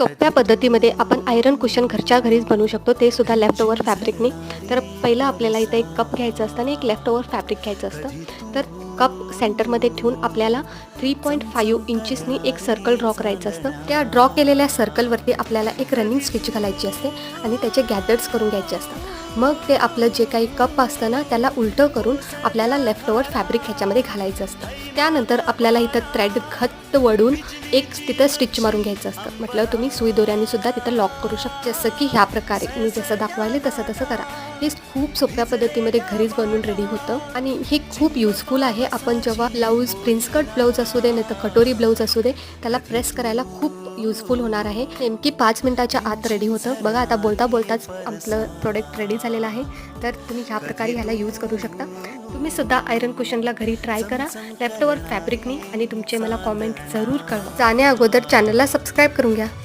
सोप्या पद्धतीमध्ये आपण आयरन कुशन घरच्या घरीच बनवू शकतो. ते सुद्धा लेफ्ट ओव्हर फॅब्रिकने तर पहिलं आपल्याला इथं एक कप घ्यायचं असतं आणि एक लेफ्ट ओव्हर फॅब्रिक घ्यायचं असतं. तर कप सेंटरमध्ये ठेवून आपल्याला थ्री पॉईंट फाईव्ह इंचेसनी एक सर्कल ड्रॉ करायचं असतं. त्या ड्रॉ केलेल्या सर्कलवरती आपल्याला एक रनिंग स्टिच घालायची असते आणि त्याचे गॅदर्स करून घ्यायचे असतात. मग ते आपलं जे काही कप असतं ना त्याला उलटं करून आपल्याला लेफ्ट ओवर फॅब्रिक ह्याच्यामध्ये घालायचं असतं. त्यानंतर आपल्याला इथं थ्रेड घट्ट वडून एक तिथं स्टिच मारून घ्यायचं असतं. म्हटलं तुम्ही सुई दोऱ्याने सुद्धा तिथं लॉक करू शकता. जसं की ह्या प्रकारे मी जसं दाखवायले तसं तसं करा. हे खूप सोप्या पद्धतीमध्ये घरीच बनवून रेडी होतं आणि हे खूप युजफुल आहे. आपण जेव्हा ब्लाऊज प्रिन्सकट ब्लाऊज असू दे नाही तर कटोरी ब्लाऊज असू दे त्याला प्रेस करायला खूप युजफुल होणार आहे. नेमकी पाच मिनिटाच्या आत रेडी होतं. बघा आता बोलता बोलताच आपलं प्रोडक्ट रेडी झालेलं आहे. तर तुम्ही ह्या प्रकारे ह्याला यूज करू शकता. तुम्ही सुद्धा आयरन कुशनला घरी ट्राय करा. लेफ्टवर फॅब्रिकनी आणि तुमचे मला कॉमेंट जरूर कळवा. जाण्या अगोदर चॅनलला सबस्क्राईब करून घ्या.